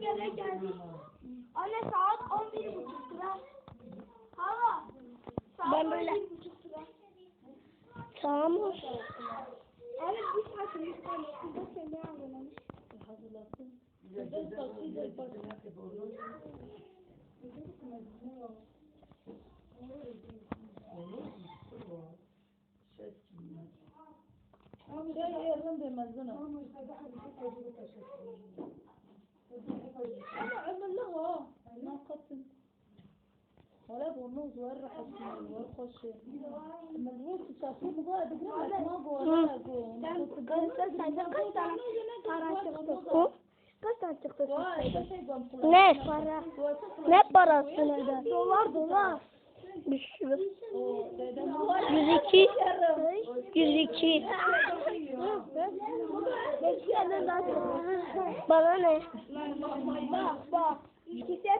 Gele geldik. Anne saat 11 buçuk lira. Hava. Saat Ben böyle- 11 buçuk lira. Tamam. Evet bir saat bir saat. Şurada seni hazırlamış. Şey yarın demez bana. عمل لها ما قسم ولا بونوز ورا حسن ورخش مليون تسافر مقاعد قلت ما بقول Sen, sen senden kaç tane para çıktı? Hı? Kaç tane çıktı? Ne? Para. Ne parası neden? Dolar dolar. Bir sürü. 102. 102. bana ne? Bak bak. İkisi hep